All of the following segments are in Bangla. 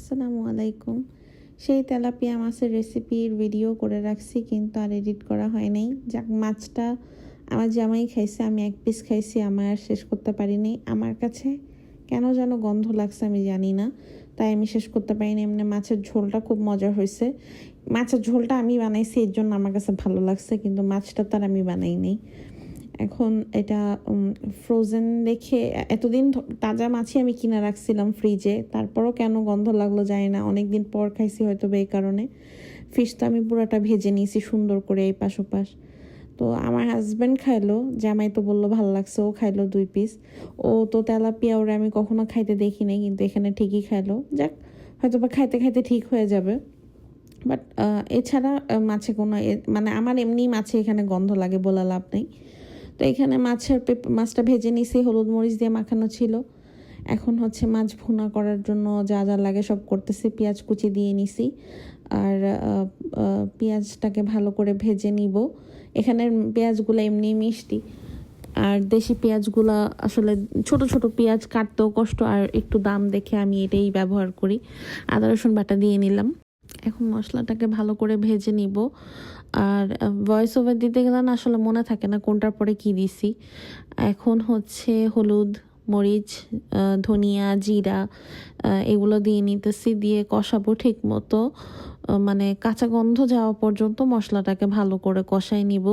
আসসালামু আলাইকুম। সেই তেলাপিয়া মাছের রেসিপির ভিডিও করে রাখছি, কিন্তু আর এডিট করা হয় নাই। যাক, মাছটা আমার জামাই খাইছে, আমি এক পিস খাইছি, আমার শেষ করতে পারিনি আমার কাছে কেন যেন গন্ধ লাগছে আমি জানি না, তাই আমি শেষ করতে পারিনি এমনি মাছের ঝোলটা খুব মজা হয়েছে। মাছের ঝোলটা আমি বানাইছি, এর জন্য আমার কাছে ভালো লাগছে, কিন্তু মাছটা তো আর আমি বানাই নাই। এখন এটা ফ্রোজেন রেখে এতদিন তাজা মাছই আমি কিনে রাখছিলাম ফ্রিজে তারপরও কেন গন্ধ লাগল জানি না। অনেক দিন পর খাইছি হয়তো এই কারণে। ফিশটা আমি পুরাটা ভেজে নিয়েছি সুন্দর করে এই পাশ ওপাশ। তো আমার হাজব্যান্ড খাইলো, জামাই তো বলল ভালো লাগছে, ও খাইলো দুই পিস ও তো তেলাপিয়া ওরা আমি কখনো খাইতে দেখি নাই, কিন্তু এখানে ঠিকই খাইলো। যাক, হয়তো বা খাইতে খাইতে ঠিক হয়ে যাবে। বাট এছাড়া মাছে কোনো মানে আমার এমনি মাছে এখানে গন্ধ লাগে বলে লাভ নেই। তো এখানে মাছের মাছটা ভেজে নিছি, হলুদ মরিচ দিয়ে মাখানো ছিল। এখন হচ্ছে মাছ ভুনা করার জন্য যা যা লাগে সব করতেছি, পেঁয়াজ কুচি দিয়ে নিছি। আর পেঁয়াজটাকে ভালো করে ভেজে নিব। এখানের পেঁয়াজগুলো এমনি মিষ্টি। আর দেশি পেঁয়াজগুলো আসলে ছোট ছোট পেঁয়াজ কাটতেও কষ্ট, আর একটু দাম দেখে আমি এটাই ব্যবহার করি। আদা রসুন বাটা দিয়ে নিলাম। এখন মশলাটাকে ভালো করে ভেজে নিব। আর ভয়েস ওভার দিতে গেলে না আসলে মনে থাকে না কোনটার পরে কি দিছি। এখন হচ্ছে হলুদ, মরিচ ধনিয়া, জিরা এগুলো দিয়ে নিতেছি, দিয়ে কষাবো ঠিক মতো মানে কাঁচা গন্ধ যাওয়া পর্যন্ত মশলাটাকে ভালো করে কষাই নিব।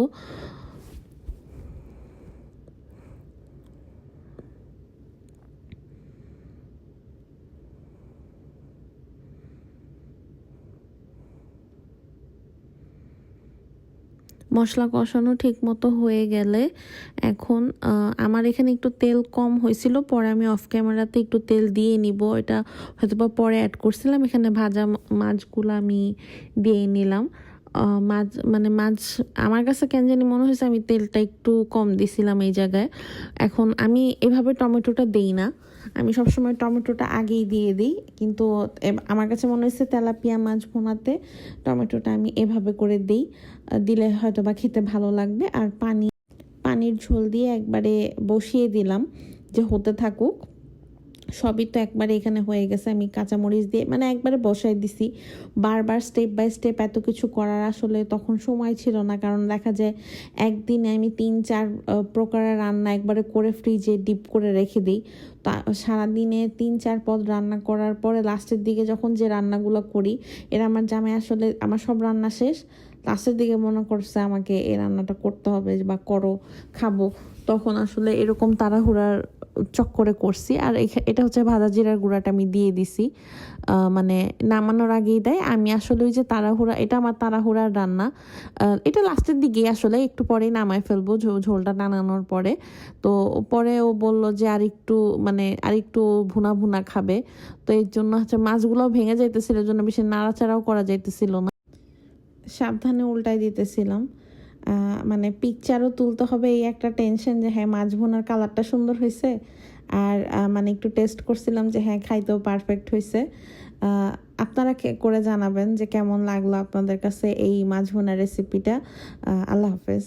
মশলা কষানো ঠিক মতো হয়ে গেলে এখন আমার এখানে একটু তেল কম হয়েছিল, পরে আমি অফ ক্যামেরাতে একটু তেল দিয়ে নিব। এটা হয়তো বা পরে অ্যাড করছিলাম, এখানে ভাজা মাছগুলো আমি দিয়ে নিলাম। মাছ মানে মাছ আমার কাছে কেন জানি মনে হয়েছে আমি তেলটা একটু কম দিছিলাম এই জায়গায়। এখন আমি এভাবে টমেটোটা দেই না। আমি সবসময় টমেটোটা আগেই দিয়ে দিই। কিন্তু আমার কাছে মনে হয়েছে তেলাপিয়া মাছ ভোনাতে টমেটোটা আমি এভাবে করে দিই। দিলে হয়তো বা খেতে ভালো লাগবে। আর পানি, পানির ঝোল দিয়ে একবারে বসিয়ে দিলাম যে হতে থাকুক। সবই তো একবারে এখানে হয়ে গেছে। আমি কাঁচামরিচ দিয়ে মানে একবারে বসাই দিছি। বারবার স্টেপ বাই স্টেপ এত কিছু করার আসলে তখন সময় ছিল না। কারণ দেখা যায় একদিনে আমি তিন, চার প্রকারের রান্না একবারে করে ফ্রিজে ডিপ করে রেখে দিই। তা, সারাদিনে তিন, চার পদ রান্না করার পরে লাস্টের দিকে যখন যে রান্নাগুলো করি, এরা আমার জামাই আসলে, আমার সব রান্না শেষ। লাস্টের দিকে মনে করছে আমাকে এই রান্নাটা করতে হবে বা করো, খাব। তখন আসলে এরকম তাড়াহুড়ার চক্করে করছি। আর এটা হচ্ছে ভাজা জিরার গুঁড়াটা আমি দিয়ে দিছি। মানে নামানোর আগেই দেয়। আমি আসলে ওই যে তাড়াহুড়া, এটা আমার তাড়াহুড়ার রান্না। এটা লাস্টের দিকে আসলে। একটু পরেই নামায় ফেলব ঝোলটা টানানোর পরে। তো পরে ও বলল যে আর একটু মানে আর একটু ভুনা ভুনা খাবে। তো এর জন্য হচ্ছে মাছগুলো ভেঙে যাইতেছিল। জন্য বেশি নাড়াচাড়াও করা যাইতেছিল না। সাবধানে উল্টাই দিতেছিলাম। মানে পিকচারও তুলতে হবে এই একটা টেনশন যে হ্যাঁ মাছ ভুনার কালারটা সুন্দর হয়েছে। আর মানে একটু টেস্ট করছিলাম যে হ্যাঁ খাইতেও পারফেক্ট হয়েছে। আপনারা করে জানাবেন যে কেমন লাগল আপনাদের কাছে এই মাছ ভুনা রেসিপিটা আল্লাহ হাফেজ।